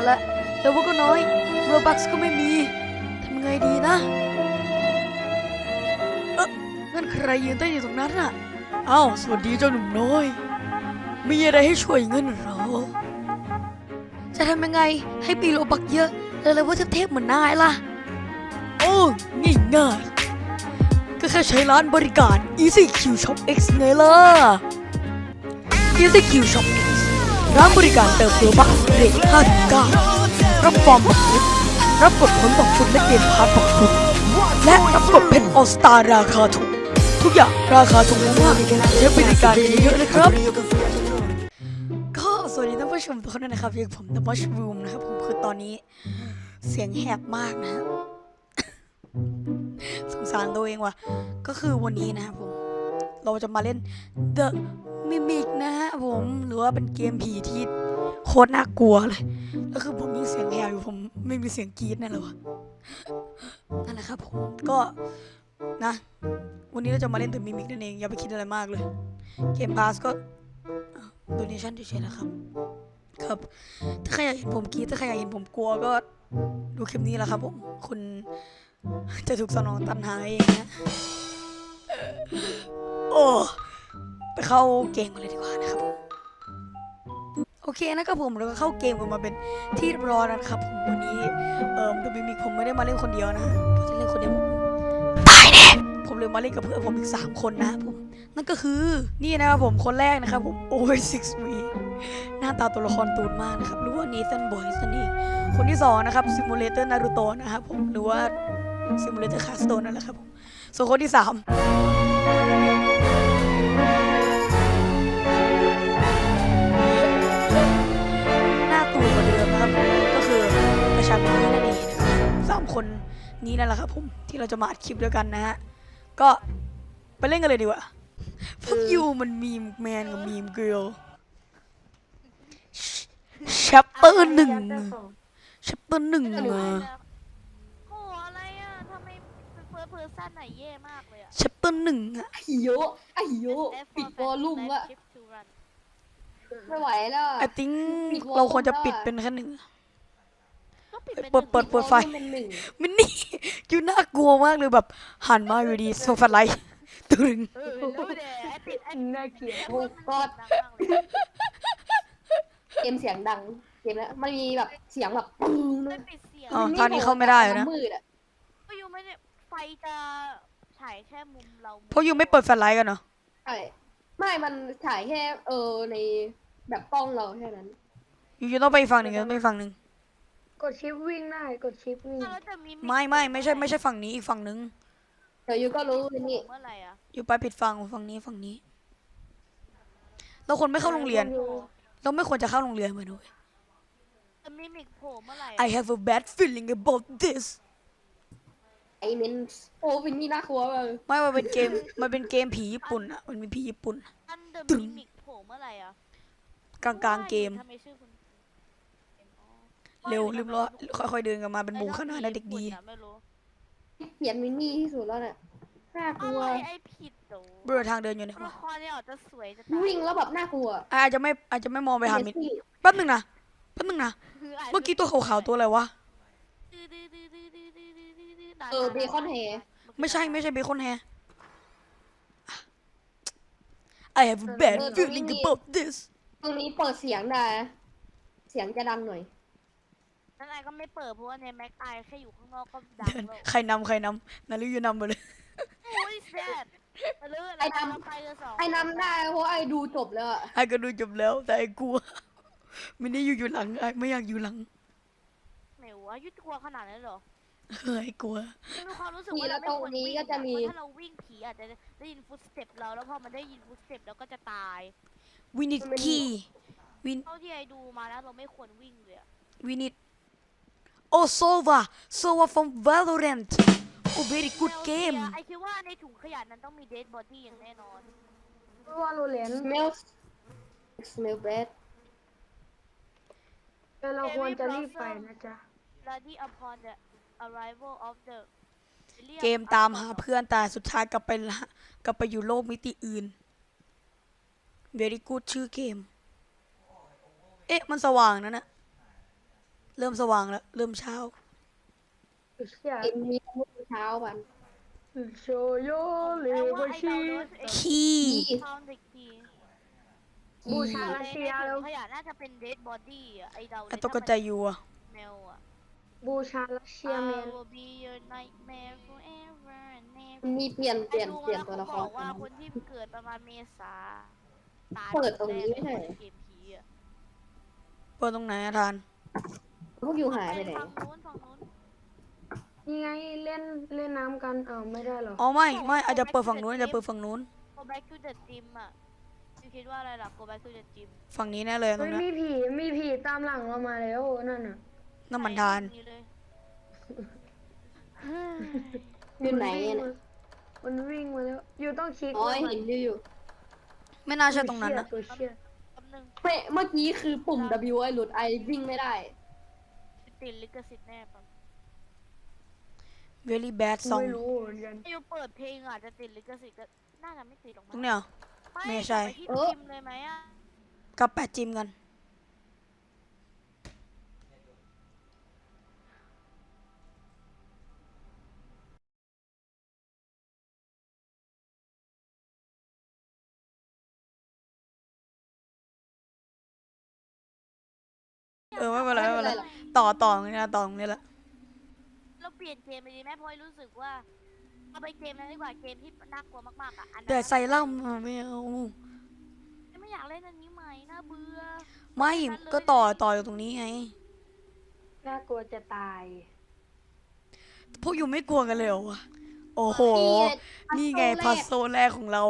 านแล้วเลเวลก็น้อยโรบัคก็ไม่มีทำไงดีนะ เอ๊ะนั่นใครยืนเต้นอยู่ตรงนั้นน่ะอ้าวสวัสดีเจ้าหนุ่มน้อย มีอะไรให้ช่วยเงินเหรอ จะทำยังไงให้ปีโลบักเยอะ แล้วเลยว่าจะเทพเหมือนนายล่ะ โอ้ง่ายง่ายๆก็แค่ใช้ร้านบริการ Easy Q Shop X ไงล่ะ Easy Q Shop X ร้านบริการเติมโลบักเรท5-9รับฟอร์มบักฟุตรับกดผลบักฟุตและเกมพาร์ทบักฟุตและรับกดเพชรออสตาราคาถูก ทุกอย่างราคาถูกมากใช้บริการเยอะนะครับ ก็สวัสดีท่านผู้ชมทุกคนด้วยนะครับอยู่กับผม The Mushroom นะครับผมคือตอนนี้เสียงแหบมากนะฮะสงสารตัวเองว่ะก็คือวันนี้นะครับผม เราจะมาเล่น The Mimic นะฮะผมหรือว่าเป็นเกมผีที่โคตรน่ากลัวเลยแล้วคือผมยังเสียงแหบอยู่ผมไม่มีเสียงกรี๊ดแน่เลยวะนั่นแหละครับผมก็นะ วันนี้เราจะมาเล่น The Mimic นั่นเองอย่าไปคิดอะไรมากเลย เกมพาสก็โดเนชั่นเฉยๆนะครับ ครับ ถ้าใครอยากเห็นผมกรี๊ดถ้าใครอยากเห็นผมกลัวก็ดูคลิปนี้แหละครับผมคุณจะถูกสนองตันหาเองนะ โอ้ไปเข้าเกมกันเลยดีกว่านะครับผมโอเคนะครับผมเราก็เข้าเกมกันมาเป็นที่เรียบร้อยแล้วนะครับผมวันนี้เอ่อตัวมิมิกผมไม่ได้มาเล่นคนเดียวนะผมจะเล่นคนเดียวผมตายแน่ผมเลยมาเล่นกับเพื่อนผมอีกสามคนนะผมนั่นก็คือนี่นะครับผมคนแรกนะครับผมโอ้ยซิกซ์วีหน้าตาตัวละครตูนมากนะครับหรือว่านีสันบอยส์นั่นเองคนที่สองนะครับซิมูเลเตอร์นารูโตะนะครับผมหรือว่าซิมูเลเตอร์คาสโตนั่นแหละครับผม ส่วนคนที่สามหน้าตูนกว่าเดิมนะครับ ก็คือประชาชนนั่นเองนะครับสามคนนี้นั่นแหละครับผมที่เราจะมาอัดคลิปด้วยกันนะฮะ ก็ไปเล่นกันเลยดีกว่าพวกยูมันมีมแมนกับมีมเกิร์ลชัปเปอร์หนึ่งชัปเปอร์หนึ่งโอ้อะ โหอะไรอะทำไม เฟิร์สเพอร์ซันไหนแย่มากเลยอะชัปเปอร์หนึ่งอะไอ้โยไอ้โยปิดวอลลุ่มละไม่ไหวแล้วไอติ้งปิดวอลเราควรจะได้ปิดเป็นแค่หนึ่งก็ปิดเป็นเปิดเปิดหนึ่งเปิดไฟมันหนึ่งมันนี่ยูน่ากลัวมากเลยแบบหันมาอยู่ดีโซฟาไลท์ตึงเออรู้เดไอปิดไอน่าเกลียดไอโอ้เฟิร์สก็มันดังมากเลยเกมเสียงดังเกมแล้วมันมีแบบเสียงแบบปึ้งไม่ปิดเสียงอ๋อท่านี้เข้าไม่ได้นะมืดอะก็อยู่ไม่ได้ไฟ จะฉายแค่มุมเราเพราะยูไม่เปิดแฟลชไลท์กันเนาะใช่ไม่มันถ่ายแค่เออในแบบกล้องเราแค่นั้น ยูยูต้องไปอีกฝั่งหนึ่งยูต้องไปอีกฝั่งหนึ่งกดชิปวิ่งได้กดชิปวิ่งแล้วจะมีไม่ไม่ไม่ใช่ไม่ใช่ฝั่งนี้อีกฝั่งหนึ่งเดี๋ยวยูก็รู้นี่เมื่อไหร่อะอยู่ไปผิดฝั่งฝั่งนี้ฝั่งนี้ เราควรไม่เข้าโรงเรียน เราไม่ควรจะเข้าโรงเรียนเหมือนด้วย จะมีมิกโผล่เมื่อไหร่ I have a bad feeling about this ไอเมนโอ้เป็นนี่น่ากลัวเลยไม่มันเป็นเกม มันเป็นเกมผีญี่ปุ่นอะมันมีผีญี่ปุ่น อันเดอตึร์งมิมิกโผล่เมื่อไหร่อะกลางกลางๆเกม ทำไมชื่อคุณเร็วรีบร้อนค่อยๆเดินกันมาเป็นหมู่คณะนะเด็กดีไม่รู้เปลี่ยนมินนี่ที่สุดแล้วเนี่ยน่ากลัว อะไรไอผิดโดเบื่อทางเดินอยู่ไหนละวะครเนี่ยอาจจะสวยจะตายวิ่งแล้วแบบน่ากลัวอะอาจจะไม่อาจจะไม่มองไปหามินเมสซี่แป๊บหนึงนะแป๊บหนึงนะเมื่อกี้ตัวขาวๆตัวอะไรวะ เออเบคอนแฮร์ไม่ใช่ไม่ใช่เบคอนแฮร์ I have a bad feeling about this ตรงนี้เปิดเสียงได้นะเสียงจะดังหน่อย นั่นไงก็ไม่เปิดเพราะว่าในแม็กไอแค่อยู่ข้างนอกก็ดังเดินแล้วใครนำใครนำนาริยูนำไปเลย โอ้ยแซดไปเรื่อยไอ้แล้วดำไปกันสองไอ้นำได้เพราะไอ้ดูจบแล้วอะไอ้ก็ดูจบแล้ว แต่ไอ้กลัวไม่ได้อยู่อยู่หลังไอ้ไม่อยากอยู่หลัง ไหนวะยุดกลัวขนาดนั้นเหรอ เฮ้ยกลัวมีความรู้สึกว่าเราไม่ควรวิ่งอะเพราะถ้าเราวิ่งผีอาจจะได้ยินฟุตสเต็ปเราแล้วพอมันได้ยินฟุตสเต็ปเราก็จะตาย we need key we เท่าที่ไอ้ดูมาแล้วเราไม่ควรวิ่งเลยอะ we need oh Sova Sova from Valorant oh very good แล้ว game ไอคิดว่าในถุงขยะนั้นต้องมีเดดบอดี้อย่างแน่นอนว่าโรเลน smell smell bad แต่เราควรจะรีบไปนะจ๊ะ Bloody upon the arrival of the เกมตามหาเพื่อนแต่สุดท้ายกลับไปละกลับไปอยู่โลกมิติอื่น very good ชื่อเกม เอ๊ะ มันสว่างนะนะเริ่มสว่างแล้ว เริ่มเช้าเชี่ยเอ็นมีมื้อเช้าวันโชโยเลแต่วว่าไอ้ชีดาวโดสเองขี้ขี้ทาวเด็กทีบูชาในรัสเซียในแล้วถุงขยะน่าจะเป็นเดดบอดี้อะไอ้ดาวไอ้ตกกระจายอยู่อะ แมวอะ บูชารัสเซียแมน I will be your nightmare forever and never มีเปลี่ยนเปลี่ยนไอ้ดูเปลี่ยนแล้ตัวละคเขารบอกว่าคนที่เกิดประมาณเมษาตายเปิดตรงนี้ไม่ใช่เหรอ เกมผีอะเปิดตรงไหนอะทาน พวกอยู่หายไปไหน ฝั่งนู้นฝั่งนู้นนี่ไงเล่นเล่นน้ำกันอ้าวไม่ได้เหรออ๋อไม่ไม่อาจจะเปิดฝั่งนู้นอาจจะเปิดฝั่งนู้น go back to the gym อะยูคิดว่าอะไรล่ะ go back to the gym ฝั่งนี้แน่เลยตรเฮ้ยงเนี้ยมีผีมีผีตามหลังเรามาแล้วนั่นน่ะ น้ำมันทานเลยอยู่ไหนมัวิ่งเนี่ยมามันวิ่งมาแล้ว อยู่ต้องคลิกอ๋อไว้เห็นอยู่อยู่ไม่น่าใช่ตรงนั้นนะ ตัวเชี่ยแป๊บนึงเป๊ะเมื่อกี้คือปุ่ม W ไอ้หลุดไอวิ่งไม่ได้ ติดลิขสิทธิ์แน่ปั๊ม very bad กู song ไม่รู้เหมือนกัน ถ้ายูเปิดเพลงอาจจะติดลิขสิทธิ์ก็น่าจะไม่ติดหรอกตมั้รงงเนี้ย ไม่ใช่กลับไปที่เออจิมเลยไหมอะกลับแปดจิมกัน เออไม่เป็นไรไม่เป็นไรหรอกต่อต่อตรงนี้นะต่อตรงนี้แหละเราเปลี่ยนเกมไปดีไหมเพราะรู้สึกว่าเอาไปเกมนั้นดีกว่าเกมที่น่ากลัวมากๆอะอันนั้นแต่ใส่เหล่ามาไม่เอาไม่อยากเล่นอันนี้ใหม่น่าเบื่อ ไม่ก็ต่อต่ออยู่ตรงนี้ไงน่ากลัวจะตาย พวกอยู่ไม่กลัวกันเลยเหรอวะโอ้โห นี่ไงพัพัซซโซแรกของเรา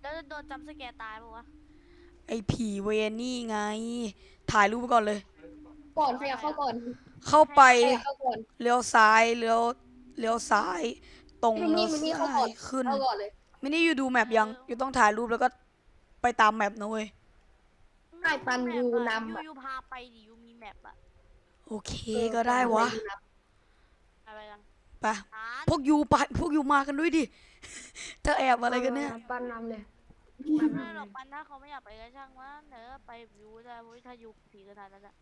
แล้วโดนจำสแกร์ตายปะวะ ไอผีเวนนี่ไง ถ่ายรูปไปก่อนเลย ก่อนใครอยากเข้าก่อนเข้าไป ใครอยากเข้าก่อน เลี้ยวซ้ายเลี้ยวเลี้ยวซ้าย ตรงมินี่เลี้ยวมินี่เข้าซ้าก่อยนขึ้นเข้าก่อนเลยมินี่อยู่ดูแมปยังอยู่ต้องถ่ายรูปแล้วก็ไปตามแมปนะเว้ยใช่ปันยูนำยูอะยูพาไปดิยูมีแมปอะโอเคก็ได้วะอะไรกันไปอ่านพวกยูไปพวกยูมากันด้วยดิ เธอแอบอะไรกันเนี่ยปั้นน้ำเลย ไม่หรอกปันถ้าเขาไม่อยากไปก็ช่างว่าเนอะไปยูได้เพราะถ้ายูผีขนาดนั้นอะ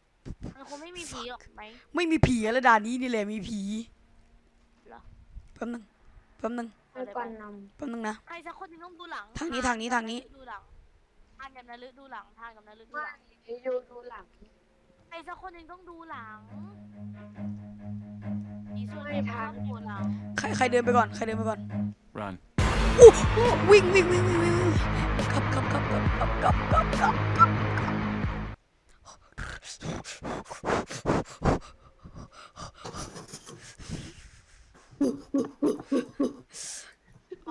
มันคงไม่มีผีหรอกไหม ไม่มีผีอะไรด่านนี้นี่แหละมีผีเหรอ แป๊บนึงแป๊บนึงให้ปั้นน้แป๊บนึงนะ ใครสักคนหนึงต้องดูหลังทางนี้ทางนี้ทางนี้ ดูหลังทานกับนาลึกดูหลังทานกับนาลึกำดูไม่หลังอยู่ดูหลังใครสักคนหนึงต้องดูหลังผีส่วนใหญ่ชอบดูหลัง ใครใครเดินไปก่อนใครเดินไปก่อน Run. อู้วิ่งวิ่งวิ่งวิ่งวิ่งวิ่งกลับกลับกลับกลับกลับกลับกลับกลับกลับ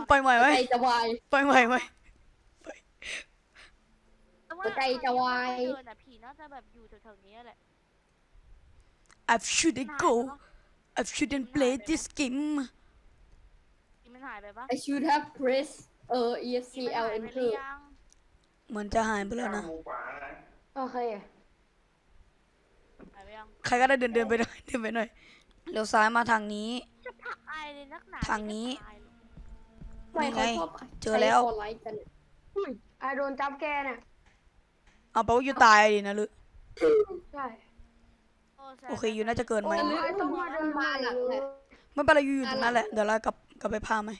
ไปใหม่ไหมใจจะวายไปใหม่ไหมแต่ว่าหัวใจจะวายเดินอะผีน่าจะแบบอยู่แถวๆนี้แหละ I shouldn't go I shouldn't play this game ผีมัน หายไปปะ I should have pressed เออ E S ผี C มัน L หาย N ไป K หรือยังเหมือนจะหายไปแล้วนะโอเค หายไปยังใครก็ได้เดินเดินไปหน่อยเดินไปหน่อยเลี้ยวซ้ายมาทางนี้ จะผลักอายเลยนักหนาทางนี้ไม่ได้ตายหรอกไม่เขาชอบเจอแล้วใช้ for like กันเนี่ยอุ้ยไอโดนจับแกน่ะเอาไปลว่าอยู่ตายดินะลึกใช่แซมโอเคอยู่น่าจะเกินไหมโอ้ยต้องมาเดินมาหลังเลยไม่เป็นไรอยู่อยู่ตรงนั้นแหละเดี๋ยวเรากลับ กลับไปพาไหม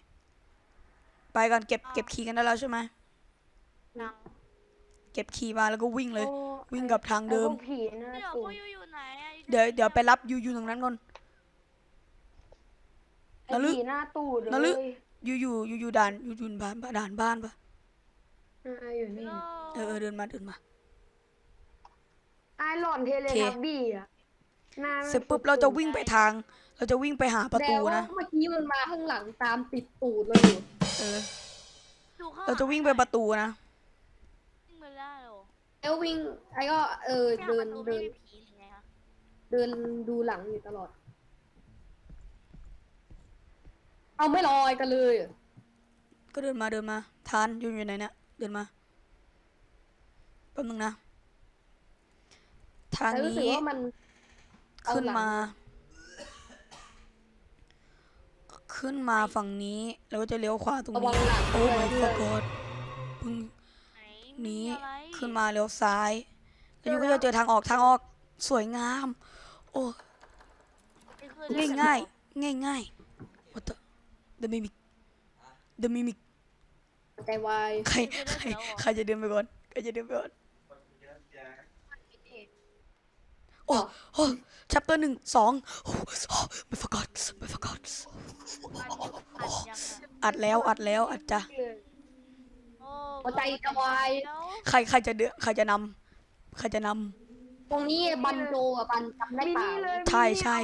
ไปกันเก็บเก็บคีย์กันได้แล้วใช่ไหมนังเก็บคีย์มาแล้วก็วิ่งเลยโอ้วิ่งกลับทางเดิมไอ้พวกผีน่าเดี๋ยวกลัพววกยูอยู่ไหนอะเดี๋ยวเดี๋ยวไปรับยูยูตรงนั้นก่อน ไอ้นาลึผีหน้าตูดนาลึเลยยูยูยูยูด่านยูยูบ้านด่านบ้านปะอ่าอยู่นี่เออเออเดินมาเดินมา ไอหลอนเทเลโอเคทับบี้อะหน้าเสร็จปุ๊บเราจะวิ่งไปทาง เราจะวิ่งไปหาประตูแต่ว่านะเมื่อกี้มันมาข้างหลังตามติดตูดเลยอยู่เออดูข้างหลัเราจะวิ่งไปประตูนะ วิ่งไปได้เหรอแล้ววิ่งไอ้ก็เออเนี่ยเดินประตูไม่เดินมีผีหรือไงคะเดินดูหลังอยู่ตลอด เอาไม่ลอยกันเลย ก็เดินมาเดินมา ทานยูอยู่ไหนเนี่ย เดินมา แป๊บนึงนะ ทางแต่รู้สึกนี้ว่ามันเอขึ้นหลังมา ขึ้นมาฝั่งนี้แล้วก็จะเลี้ยวขวาตรงนี้โอ้ ด้วย my god เพิ่งนี้ขึ้นมาเลี้ยวซ้าย แล้วยูก็จะเจอทางออกทางออกสวยงาม โอ้ยง่ายง่ายง่ายง่ายๆ What the the mimic the mimic ใวายใครใครใครจะเดินไปก่อนใครจะเดินไปก่อนโอ้โอ้ chapter หนึ่งสองโอ้ my forgot my forgot อัดแล้วอัดแล้วอัดจ้ะหัวใจจะวาย ใครใครจะเดือใครจะนำใครจะนตรงนี้บันโจอะบันจำได้มิเป่า นี่เลยใช่ใช่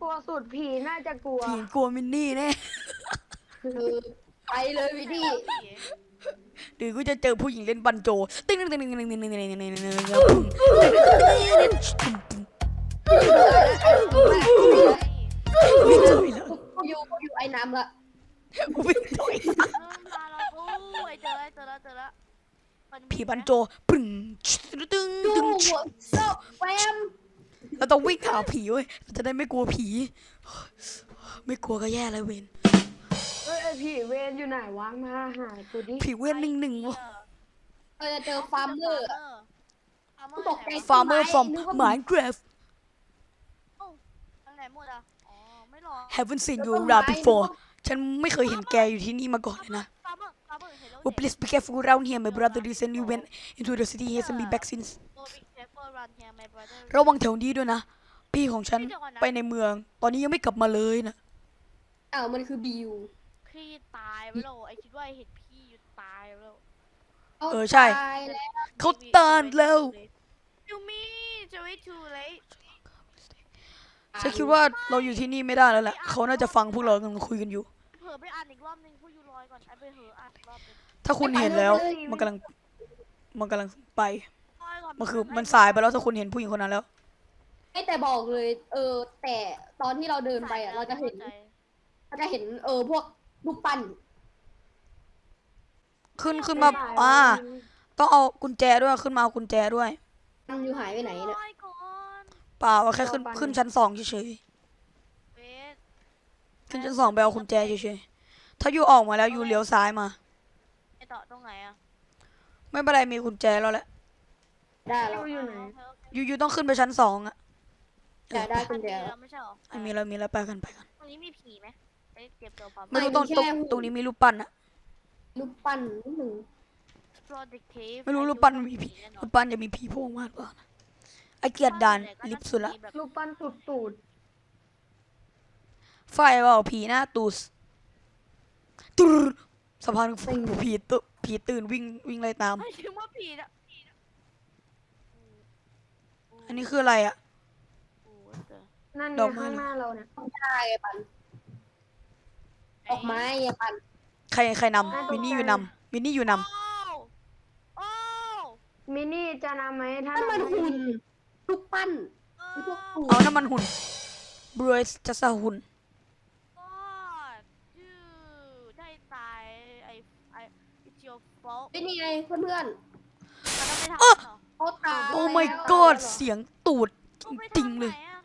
กลัวสุดผีน่าจะกลัว ผีกลัวมินนี่แน่ไปเลยวิธีหรือกูจะเจอผู้หญิงเล่นบันโจติ๊งติ๊งติ๊งติ๊งติ๊งติ๊งติ๊งติ๊งติ๊งติ๊งมินโจอีกแล้ว ยู่ไอ้น้ำละวิ่งถอยเริ่มพาเราโอ้ยเจอแล้วเจอแล้วเจอแล้วมันมีผีบันไหมโจปึ้งตึ้งดูตึ้งหัวโซแวมเราต้องวิ่งหาผีเว้ยเราจะได้ไม่กลัวผี ไม่กลัวก็แย่แล้วเวนเฮ้ยไอผีเวนอยู่ไหนวะมาหากูดิผีเวนหนึ่งหนึ่งวะเออจะเจอฟาร์มเมอร์อะฟาร์มเมอกูร์ตกใจฟาร์มเมอร์ from นึกว่า Minecraft ทางไหนหมดอะอ๋อ ไม่รอ haven't seen you around before ฉันไม่เคยเห็นแกอยู่ที่นี่มาก่อนเลยนะ ฟาร์มเมอร์ฟาร์มเมอร์เห็นแล้ว Oh please be careful around here my brother recently went into the city he hasn't been back since โอ้บิ๊กเชฟเฟอร์รันเฮียไมบรอเดอร์ระวังแถวนี้ด้วยนะ พี่ของฉันไปในเมือง ตอนนี้ยังไม่กลับมาเลยนะ อ้าวมันคือบิวพี่ตายไปแล้วไอคิดว่าไอ้เห็นพี่อยู่ตายไปแล้วเออใช่ ตายแล้วเขาตานแล้ว ยูมี่จะไม่ทูเลย ฉันคิดว่าเราอยู่ที่นี่ไม่ได้แล้วแหละเขาน่าจะฟังพวกเรากำลังคุยกันอยู่ เผลอไปอ่านอีกรอบนึงพูดยูรอยก่อนไอไปเหอะอ่านอีกรอบนึงถ้าคุณเห็นแล้ว มันกำลัง มันกำลังไป รอยก่อนมันคือมันสายไปแล้วถ้าคุณเห็นผู้หญิงคนนั้นแล้วไอ้แต่บอกเลย เออ แต่ตอนที่เราเดินไปอะ เราจะเห็น เราจะเห็น เออ พวกรูปปั้นขึ้นขึ้นมาอ่าต้องเอากุญแจด้วยขึ้นมาเอากุญแจด้วยมันอยู่หายไปไหนเนี่ย รอยก่อน เปล่าเอาแค่ขึ้นขึ้นชั้นสองเฉยเวทๆขึ้นชั้นสองไปเอากุญแจเฉยๆถ้าอยู่ออกมาแล้วอยู่เลี้ยวซ้ายมา ไอต่อตรงไหนอะไม่เป็นไรมีกุญแจแล้วแหละได้แล้ว อยู่ไหนอยู่อยู่ต้องขึ้นไปชั้นสองอะเอได้อได้ไปกุญแจแล้แล้ววไม่ใช่หรอไม่มีแล้วมีแล้วไปกันไปกันตรงนี้มีผีไหมไปเก็บตัวปั๊มไม่รู้ตรงตรงตรงนี้มีรูปปั้นอะ รูปปั้นนิดหนึ่ง Protective ไม่รู้รูปปั้นมีผีรูปปั้นจะมีผีโผล่มาหรือเปล่านะ ไอเกลียดด่านลิฟต์สุดละรูปปั้นตูดตูดไฟเปล่าผีหน้าตูสตูดสะพานผีตุผีตื่นวิ่งวิ่งไล่ตามไม่ถึงว่าผีนะอันนี้คืออะไรอะโอ้เจอนั่นไงดอกไม้ข้างหน้าเราเนี่ยได้ไอ้ปันออกไม้ไอ้ปันใครใครนำมินนี่อยู่นำมินนี่อยู่นโอ้โอ้มินี่จะนำไหมถ้านั่นมันนำหุ่น รูปปั้นโอ้ไอ้พวกหุ่นำเอาน้ำมันหุ่นบรูซจะสะหุ่น God dude ได้ตายไอ้ไอ้ it's your fault ไอ้นี่ไงเพื่อนมันต้องไปทำเอ้อเหรอๆเขาตายโอ้ my แล้ว god เสียงตูดต้องไปจริงทำๆเลยไหนอะ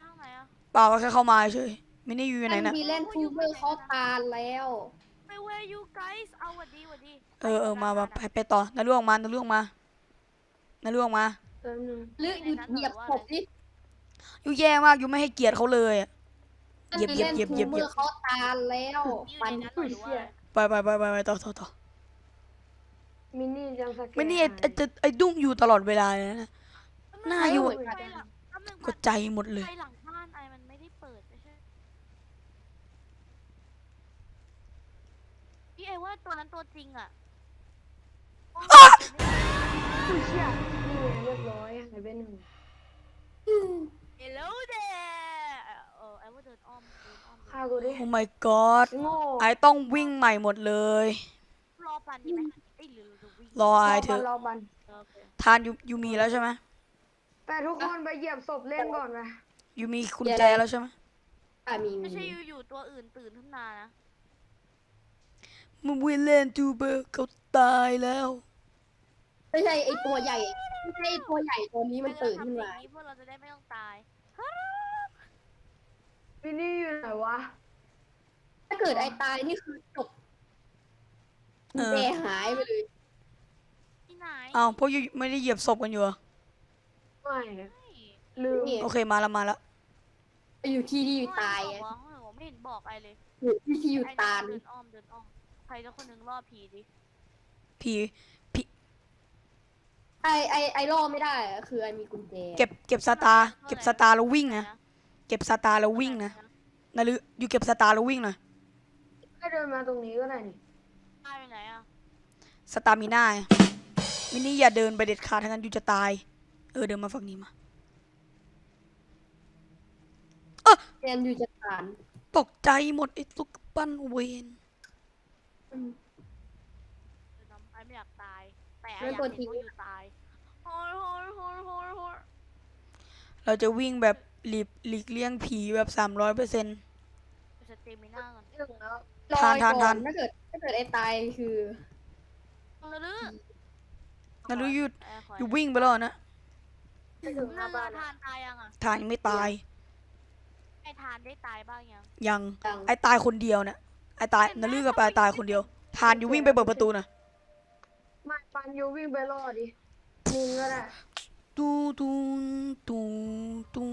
ทางไหนอะเปล่าแค่เข้ามาเฉยมินนี่อยู่ไหนมันนะมีเล่นทูเบอร์เขาตายแล้ว ไป where you guys เอาหวัดดีหวัดดีเออเออมามาไปไปต่อนาเรื่องมานาเรื่องมานาเรื่องมา แป๊บนึงหรือหยุดเหยียบศพดิอยู่แย่มากอยู่ไม่ให้เกียรติเขาเลยอะ เหยียบมันเหยีมียบเล่นเหยียบทูเหยีเบยอบร์เขาตายแล้วอยู่ปันในนั้นหรือว่าอะไรไปไปไปไปไปต่อต่อต่อมินี่จังสเกตมินนี่ไอ้ไอ้ไอ้ไอ้ดุ้งอยู่ตลอดเวลาเลยนะ หน้าอยู่ไปหลังแป๊บนึงกดใจหมดเลย ไปหลังบ้านไอมันไม่ได้เปิดไม่ใช่พี่ไอว่าตัวนั้นตัวจริงอะ อุ้ยเชี่ยนี่ไงเรียบร้อยหายไปหนึ่งเฮลโลเดเออไอว่าเดินอ้อมเดินอ้อมฆ่ากูดิ โอ้ my god โง่ไอต้องวิ่งใหม่หมดเลย รอปันดีไหมไอยหรือเราจะวิ่งรอไอเถรออะบันรอบันโอเคทานยูยูมีแล้วใช่ไหมแต่ทุกคนไปเหยียบศพเล่นก่อนไปยูมีกุญแจแล้วใช่ไหมอะมีมีไม่ใช่อยู่ๆตัวอื่นตื่นขึ้นมานะมึงวิลเลนทูเบอร์เขาตายแล้ว ไม่ใช่ไอตัวใหญ่ไม่ใช่ไอ้ตัวใหญ่ตัวนี้มันตื่นขึ้นมาไเรทำสิ่งนี้เพื่อเราจะได้ไม่ต้องตายมินี่อยู่ไหนวะถ้าเกิดไอตายนี่คือจบเออแย่หายไปเลยที่ไหนอ้าวพวกยูไม่ได้เหยียบศพกันอยู่เหรอไม่ไม่ลืมนี่โอเคมาแล้วมาแล้วไปอยู่ที่ที่อยู่ตายไม่ไงบอกวะผมไม่เห็นบอกอะไรเลยอยู่ที่ที่อยู่ไอ้ตายเดินอ้อมเดินอ้อมใครสักคนหนึ่งล่อผีดิผี ไอไอไอล่อไม่ได้อะคือไอมีกุญแจเก็บเก็บสตาร์เก็บสตาร์แล้ววิ่งนะเก็บสตาร์แล้ววิ่งนะนาลืออยู่เก็บสตาร์แล้ววิ่งนะให้เดินมาตรงนี้ก็ได้นี่ตายไปไหนอะสตาร์มีหน้ามินี่อย่าเดินไปเด็ดขาดทั้งนั้นอยู่จะตาย เออเดินมาฝั่งนี้มาแจนอยู่จัดการตกใจหมดไอ้ตุ๊กปั้นเวนอืมเดินนำไอ้ไม่อยากตาย แต่ไอ้อยากเห็นพวกอยู่ตาย โอ้ยโอ้ยโอ้ยโอ้ยโอ้ยเราจะวิ่งแบบหลีกหลีกเลี่ยงผีแบบสามร้อยเปอร์เซ็นต์ไปสเตมิน่าก่อนถึงแล้วรอทานไอ้ทานก่อทานน ถ้าเกิดถ้าเกิดไอตายคือตรงนั้นลือนาลือหยุดไอ้ขออยู่วิ่งไปแล้วนะให้ถึงหนั่น้านบ้าน่ะนทานตายยังอะทานยังไม่ตายไอ้ทานได้ตายบ้างยังยังดังไอ้ตายคนเดียวนะไอ้ตายนาลือกับไอ้ตายคนเดียว ทานอยู่วิ่งไปเปิดประตูนะไม่ปันยูวิ่งไปรอดดิ นินก็ได้ตูตูตูตู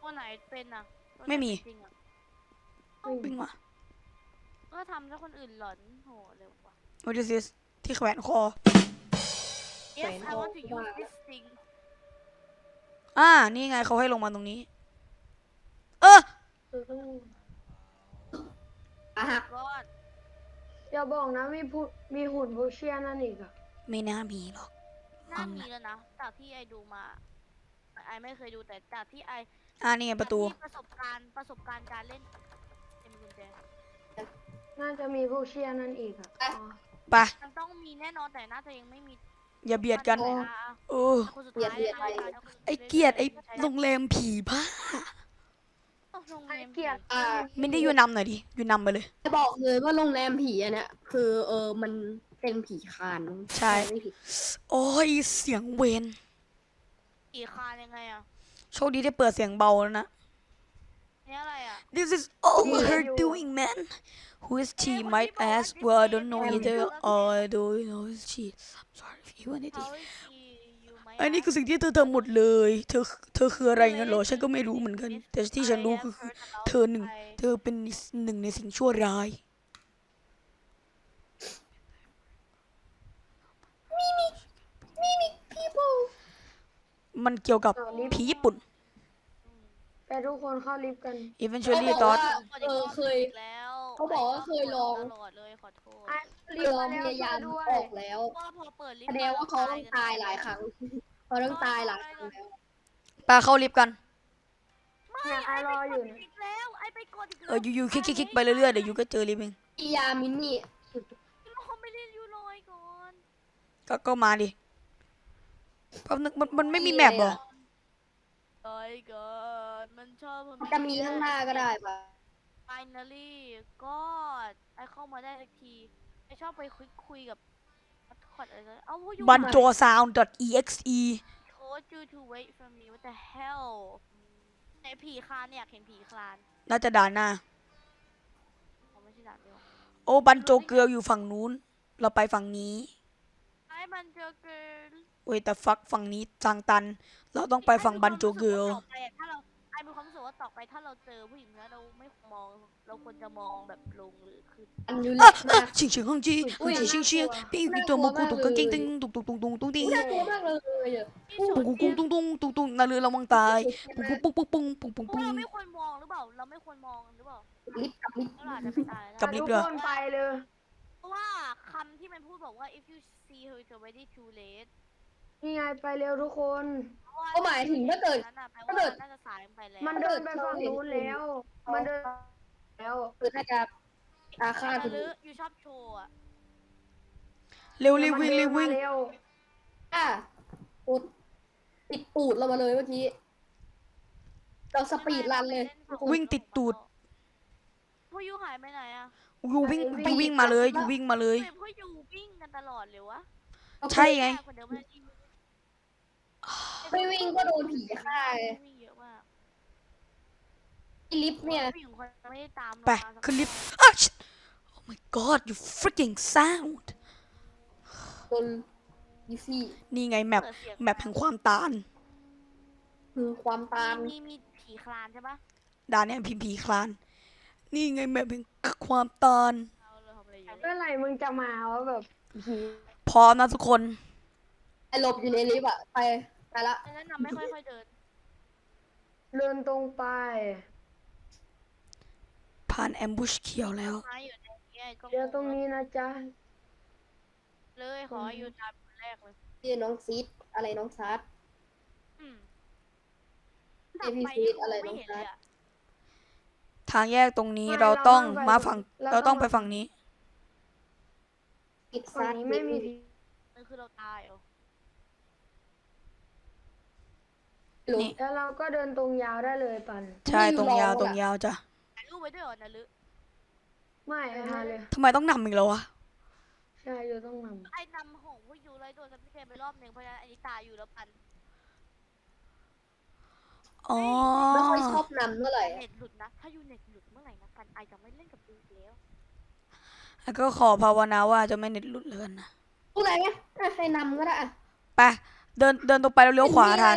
ตัวไหนเป็นอะตัวหนไม่มี จริงอะวิ่งมา ก็ทำให้คนอื่นหลอนโหเร็วกว่า What is this ที่แขวนคอ Yes I want to use this thing อ่า นี่ไงเขาให้ลงมาตรงนี้ เออคือต้องอะฮะก็ อย่าบอกนะมีผู้มีหุ่นโบเชียนั่นอีกอะไม่น่ามีหรอก น่ามีแล้วนะจากที่ไอดูมา ไอไม่เคยดูแต่จากที่ไออ่านี่ไงประตู จากที่ประสบการณ์ประสบการณ์การเล่นเอ็มกุญแจน่าจะมีโบเชียนั่นอีกอะอ๋อไปมันต้องมีแน่นอนแต่น่าจะยังไม่มีอย่าเบียดกันแต่อะโอ้อะคนสุดท้ายเลยนะไอเกียรติไอโรงแรมผีบ้า โอ้โรงแรไอ้มเกียรติอ่าไม่ได้อยู่นำหน่อยดิอยู่นำไปเลย จะบอกเลยว่าโรงแรมผีอันเนี่ยคือเออมันเป็นผีคานใช่ ไม่ผิดโอ้ยเสียงเวนผีคานยังไงอะโชคดีได้เปิดเสียงเบาแล้วนะเนี่ยอะไรอะ This is all her doing man Who is she might ask well I don't know either all I do know is she I'm sorry if you want it เขา อียูไหมอันนี้คือสิ่งที่เธอทำหมดเลย เธอ เธอคืออะไรงั้นเหรอ ฉันก็ไม่รู้เหมือนกัน แต่ที่ฉันรู้คือ เธอหนึ่ง เธอเป็นหนึ่งในสิ่งชั่วร้าย มันเกี่ยวกับผีญี่ปุ่น ไปทุกคนเข้าลิฟต์กัน eventually เขาบอก thought ว่าเออเคย แล้วเขาบอกว่าเคยลอง ตลอดเลยขอโทษไอ้เคลิยฟต์ลองมาพแล้วยายามด้วอยอกแล้วว่าพอเปิดลิฟแสต์ดงว่าเขาต้องตายหลายครั้งเขาต้องตายหลายครั้งแล้วไปเข้าลิฟต์กันเนี่ยไอรออยู่เนี่ยอีกแล้วไอไปกดอีกแล้วเอออยู่ๆคลิกๆๆไปเรื่อยๆเดี๋ยวยูก็เจอลิฟต์เองอียามินี่เขาไม่เล่นยูลอยก่อนก็ก็มาดิแป๊บนึงมันมันไม่มีแมปเหรอ ไอ้ก่อนมันชอบมันจะมีข้างหน้าก็ได้ปะ finally ก็ไอเข้ามาได้สักทีไอชอบไปคุยคุยกับมัดคอดอะไรกันเอ้ายูบันโจ sound exe told you to wait for me what the hell ไหนผีคลานเนี่ยอยากเห็นผีคลานน่าจะด่านหน้าเขาไม่ใช่ด่านเดียวโอ้บันโจเกลืออยู่ฝั่งนู้น เราไปฝั่งนี้ ไอ้มันเจอเกิน เว้ยแต่ฟักฝั่งนี้ทางตัน เราต้องไปฝั่งบันโจเกลือถ้าเราไอ้มีความรู้สึกว่าต่อไปถ้าเราเจอผู้หญิงแล้วเราไม่มอง เราควรจะมองแบบลงหรือขึ้นอันยูอะเล็กอะมากชิงชิงฮังจีฮังจีชิงเชียปิ้งปิ้งตัวมูกูตุกกางเกงตึงตุกตุกตุกตุกตุกติ้งน่ากลัวมากเลยอะที่ปุ้สุงดปุ้งปุ้งปุ้งปุ้งปุ้งปุ้งนาเรือระวังตายปุ้งปุ้งปุ้งปุ้งปุ้งปุ้งปุ้งพวกปุ้งเราไม่ควรมองหรือเปล่าเราไม่ควรมองหรือเปล่าลิฟต์กับลิฟต์เราอาจจะไม่ตายกับลิฟต์ด้วยทุกคนไปเลยเพราะว่าคำที่มันพูดบอกว่า if you see her it's already too late นี่ไงไปเร็วทุกคน ก็หมายถึงถ้าเกิดนั่นน่ะแปลถ้าว่าเกิด น่าจะสายไปแล้วมันเดินไปฝั่งนู้นแล้ว มันเดิน แล้วคือถ้าจะอาฆาตหคุณรืออยู่ชอบโชว์อะเร็วรีบวิ่งรีบวิ่งมันเดินมาเร็วอะอุดติดตูดเรามาเลยเมื่อกี้ เราสปีดรันเลย วิ่งติดตูด พวกยูหายไปไหนอะยูวิ่งยูวิ่งมาเลยยูวิ่งมาเลยเฮ้ยพวกยูวิ่งกันตลอดเลยวะใช่ไง คนเดียวไม่ได้ ไม่วิ่งก็โดนผีฆ่าไอะลิฟต์เนี่ย ผู้คนไปขึ้นลิฟต์อ้าว shit Oh my god you freaking sound นยูซี่ นี่ไงแมปแมปแห่งความตานคือความตามมีมีผีคลานใช่ปะด่านเนี่ยพีพีคลาน นี่ไงแมปแห่งความตานเมื่อไหร่มึงจะมาว่าแบบพร้อมนะทุกคน ไอหลบอยู่ในลิฟต์อะไป ไปละอันนั้นนำไม่ค่อยค่อยเดิน เดินตรงไป ผ่านแอมบูชเขียวแล้วเดี๋ยวตรงนี้นะจ๊ะ เลยขออยู่ตามคนแรกเลย ชื่อน้องซีดอะไรน้องซัด อืมไอ้พีซีดอะไรน้องซัด ทางแยกตรงนี้เราต้องมาฝั่งเราต้อง ไปฝั่งนี้ อีกงนี้ไม่มี มันคือเราตายเหร ลุกแล้วเราก็เดินตรงยาวได้เลยปัน ใช่ตรงยาวตรงยาวจ้ะถ่ายรูปไว้ด้วยเหรอนะลึไม่ฮาเลยทำไมต้องนำอีกแล้ววะใช่ยูต้องนำไอ้นำหงว่ยูเลยโดนสเปเชียไปรอบหนึ่งเพราะฉะนั้นอันนี้ตายอยู่แล้วปันอ๋อไม่ค่อยชอบนำเมื่อไหร่เน็ตหลุดนะถ้ายูเน็ตหลุดเมื่อไหร่นะปันไอจะไม่เล่นกับยูแล้วแล้ก็ขอภาวนาว่าจะไม่เน็ตหลุดเลยนะพูดอะไรไหยใครนำก็ได้ไปเดินเดินตรงไปแล้วเลี้ยวขวาทาน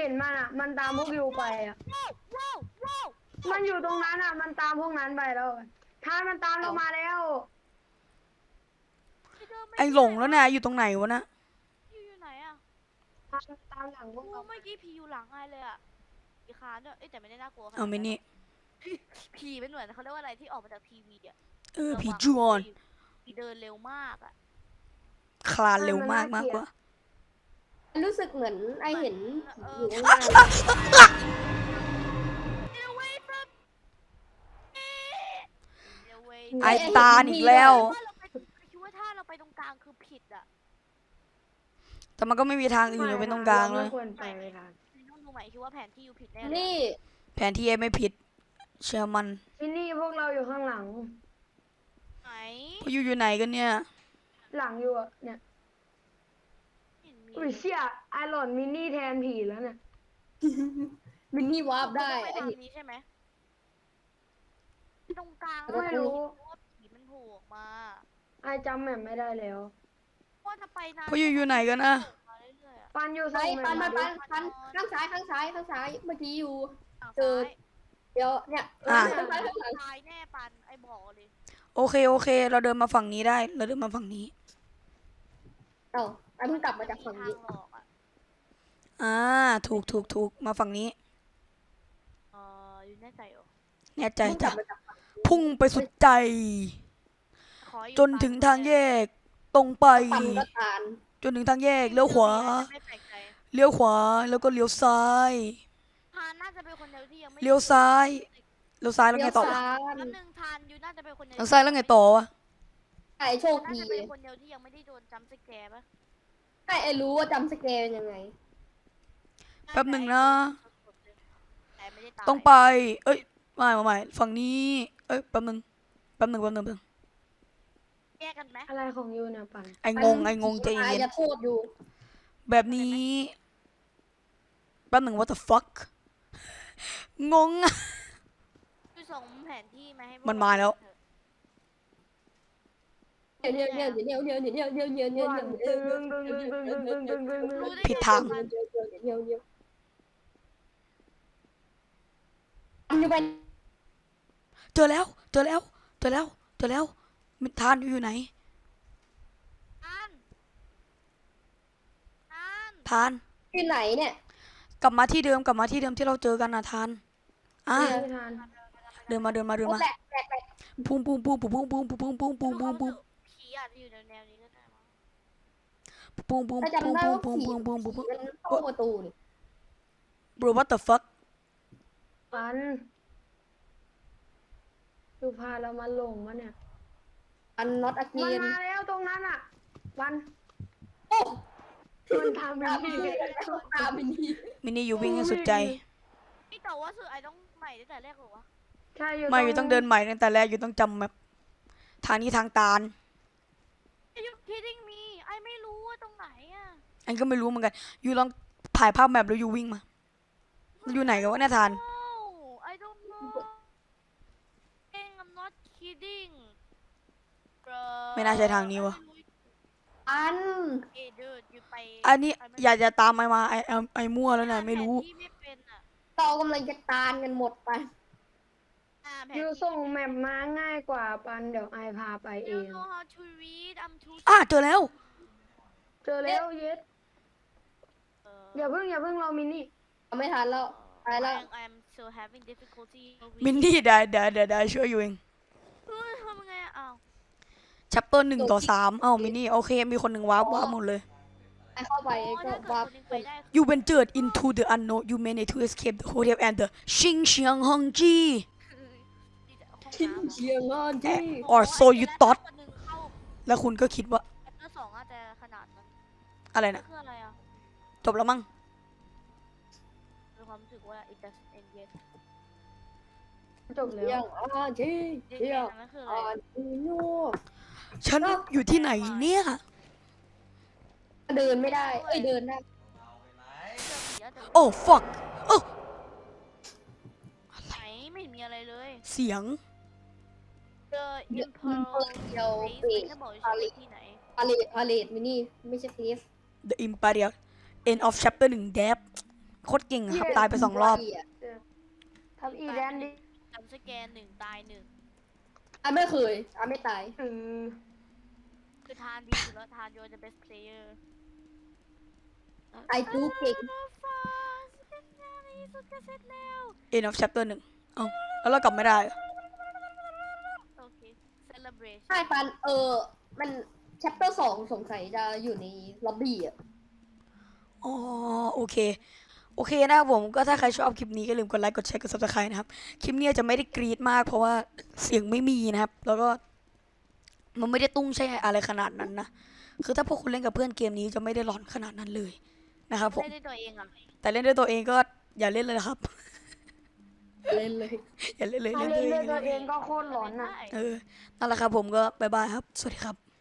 ห็นมันอะ มันตามพวกยูไปอะว้าวว้าวว้าวมันอยู่ตรงนั้นอะ มันตามพวกนั้นไปแล้วทานมันตามเรามาแล้วพี่เดินม่ไอหลงแล้วเนี่ยอยู่ตรงไหนวะนะอยู่อยู่ไหนอะทานตามหลังพวกโอ้เราเมื่อกี้ผีอยู่หลังไอเลยอะผีคานด้วยเอ้ยแต่ไม่ได้น่ากลัวขนาดเอาไม่นี่ผีเป็นเหมือนเขาเรียกว่าอะไรที่ออกมาจากทีวีอะเออผีระวังจวนผีเดินเร็วมากอะคลานเร็วมากมากกว่า รู้สึกเหมือนไอเห็นเอออยู่ข้างหน้า Get away from me Get away ไอตาลอีกแล้วว่าเราไปคิดว่าถ้าเราไปตรงกลางคือผิดอะแต่มันก็ไม่มีทางอื่นอยู่เป็นตรงกลางเลย ไม่ควรไปไม่ทานต้องดูใหม่คิดว่าแผนที่อยู่ผิดแน่เลยนี่แผนที่เอไม่ผิด เชื่อมันที่นี่พวกเราอยู่ข้างหลังไหนพวกอยู่อยู่ไหนกันเนี่ย หลังอยู่อะเนี่ยไม่เห็นมี อุ้ยเชี่ยไอหลอนมินนี่แทนผีแล้วเนี่ยมินนี่วาร์ปได้ไอไอทางเห็นนี้ใช่ไหมตรงกลางไม่รู้เพราะว่าผีมันโผล่ออกมาไอจำแบบไม่ได้แล้วเพราะว่าถ้าไปนานพวกอยู่อยู่ไหนกันนะโผล่มาเรื่อยๆอะปันอยู่ไปส่งปันแบปับนปัมานปันข้างซ้ายข้างซ้ายข้างซ้ายเมื่อกี้อยู่ ฝั่งเจอซ้ายเดี๋ยวเนี่ยอะ ข้างซ้ายข้างหลังตายแน่ปันไอบอกเลยโอเคโอเค เราเดินมาฝั่งนี้ได้ เราเดินมาฝั่งนี้ เอ้าไอ เพิ่งกลับมาจากฝั่งนี้ทหลอกอะอ่า ถูกถูกถูกมาฝั่งนี้ เอออยู่แน่ใจเหรอแน่ใจเพิ่งกจ้ะลับมาจากฝั่งนี้พุ่งไปสุดใจ ขออีกจนถึงทางแยก ตรงไป ปันก็ทานจนถึงทางแยกเลี้ยวขวา ไม่แปลกใจเลี้ยวขวาแล้วก็เลี้ยวซ้าย ทานน่าจะเป็นคนเดียวที่ยังไม่เลี้ยวซ้าย เลี้ยวซ้ายแล้วเลี้ไงยวต่อซ้ายแป๊บนึงทานอยู่น่าจะเป็นคนเดียวเลี้ยวซ้ายแล้วไงต่อวะ ไอโชคน่าดีจะเป็นคนเดียวที่ยังไม่ได้โดนจัมป์สแกร์ปะ ไอไอรู้ว่าจำสเกลเป็นยังไง แป๊บหนึ่งนะ แต่ไม่ได้ตายต้องไป เอ้ย ไม่ไม่ไม่ฝั่งนี้ เอ้ย แป๊บหนึงแป๊บหนึงแป๊บหนึงแป๊บหนึงแยกกันไหมอะไรของยูเนี่ยปันไองง ไองงใจอาเย็น จะโทษอยู่แบบนี้ แป๊บหนึ่ง what the fuck งงอะ คือส่งแผนที่มาให้พกมันมาแล้ว เดี๋ยวเดี๋ยวเดี๋ยวเดี๋ยวเดี๋ยวเดี๋ยวเดี๋ยวเดี๋ยวเดี๋ยวเดี๋ยวเดี๋ยวดึงดึงดึงดึงดึงดึงดึงดึงดึงรู้ได้ไผิดทางปันเดี๋ยวเดี๋ยวอยู่ไปเจอแล้วเจอแล้วเจอแล้วเจอแล้วมิทานอยู่ไหนทานทานทาน ที่ไหนเนี่ยกลับมาที่เดิมกลับมาที่เดิมที่เราเจอกันนะทานอะไม่านเดินมาเดินมาเดินโอ้มาแหลกแหลกแหลกปุ้งปุ้งปุ้งปุ้งปุ้งปุ้งปุ้งปุ้งปุ้งปุ้งปุ้งปุ้งผี อาจจะอยู่แนวนี้ก็ได้มั้งปุ้งปุ้งถ้าปุ้งจำได้ปุ้งว่าปุ้งผีปุ้งปุ้งปุ้งปุ้ง มันเข้าประตูนี่ bro what the fuck ปันยูพาเรามาหลงวะเนี่ย อันน็อตอเกมันนมาแล้วตรงนั้นอะปันโอ้มันทำเป็นพี่ตามมินี่มินี่อยู่วิ่งให้สุดใจนี่แต่ว่าคือไอต้องใหม่ตั้งแต่แรกเหรอวะใช่อยู่ไม่อยู่ต้องเดินใหม่ตั้งแต่แรกอยู่ต้องจำแบบทางนี้ทางตาล Are you kidding me ไอไม่รู้ว่าตรงไหนอะอันก็ไม่รู้เหมือนกันอยู่ลองถ่ายภาพแมปแล้วอยู่วิ่งมามันอยู่ไหนกันวะเนี่ยทาน No I don't know Dang, I'm not kidding Bruh ไม่น่าใช่ทางนี้วะ อัน เอ้ย dude อยู่ไปอันนี้อย่าจะตามไอมาไอไอ้ไอมั่วแล้วนะไม่รู้ แผนที่ไม่เป็นอะ เรากำลังจะตานกันหมดไป อ่าแผนอยู่ที่ ส่งแมปมาง่ายกว่าปันเดี๋ยวไอพาไป I เอ don't ง know how to read I'm too อะเจอแล้ว เจอแล้วเย็ดเอออย่าเพิ่งอย่าเพิ่งรอมินี่ เอาไม่ทันแล้วไปแล้ว I am so having difficulty มินนี่เดี๋ยวเดี๋ยวเดี๋ยวเดี๋ยวช่วยอยู่เองเฮ้ยทำยังไงอะอ้าวชัปเตอร์หนึ่งต่อสามเอ้ามินนี่โอเค มีคนหนึ่งว้าร์ปว้าร์ปหมดเลย ไอเข้าไปอ๋อก็ถ้าเกิดว่าคนหนึงไปได้ You ventured into the unknown you managed to escape the hotel and the Xinjiang Hongji มีแต่ห้องชิ้นน้ำอะเชียงอนที่ or so you thought คนหนึ่งเข้าแล้วคุณก็คิดว่าแอปเตอร์สองอาจจะขนาดนั้นอะไรนั่นะนคืออะไรอะจบแล้วมั้ง มีความรู้สึกว่า it doesn't end yet จบแล้เชียงวออนที่เด็กเชียงๆนั่นคือออะไรอนที่นู่ฉันอยู่ที่ไหนเนี่ย เดินไม่ได้ เอ้ยเดินได้เสื้อสีอะแต่โอ้ fuck โอ้ไหนไม่เห็นมีอะไรเลย เสียง The เดี๋ยว Imperial เดี๋ยว Space เบรกไม่ได้บอกใช่ไหมที่ไหน พาเลทพาเลทมินี่ไม่ใช่เฟส The Imperial End of Chapter หนึ่ง d e b โคตรเก่งอะครับ ตายไปสองรอบทับอีแดนดิจำสแกนหนึ่งตายหนึ่งอะไม่เคยอะไม่ตายเออคือทานดีสุดแล้วทานโยน the best player ไอจูเก่งฟ้าเป็นงานในที่สุดก็เสร็จแล้ว End of Chapter หนึ่งเอ้าแล้วเรากลับไม่ได้เหรอโอเค celebration ใช่ปันเออ มันแชปเตอร์สองสงสัยจะอยู่ในล็อบบี้อะ อ๋อโอเค โอเคนะครับผมก็ถ้าใครชอบคลิปนี้ก็อย่าลืมกดไลค์กดแชร์กด subscribe นะครับ คลิปนี้อาจจะไม่ได้กรี๊ดมากเพราะว่าเสียงไม่มีนะครับ แล้วก็ มันไม่ได้ตุ้งใช่อะไรขนาดนั้นนะ คือถ้าพวกคุณเล่นกับเพื่อนเกมนี้จะไม่ได้หลอนขนาดนั้นเลยนะครับผม เล่นด้วยตัวเองอะแต่เล่นด้วยตัวเองก็อย่าเล่นเลยนะครับ เล่นเลย อย่าเล่นเลยถ้าเล่นเล่นด้วยด้วยเองตัวเองก็โคตรหลอนอะ เออนั่นแหละครับผมก็บายบายครับ สวัสดีครับ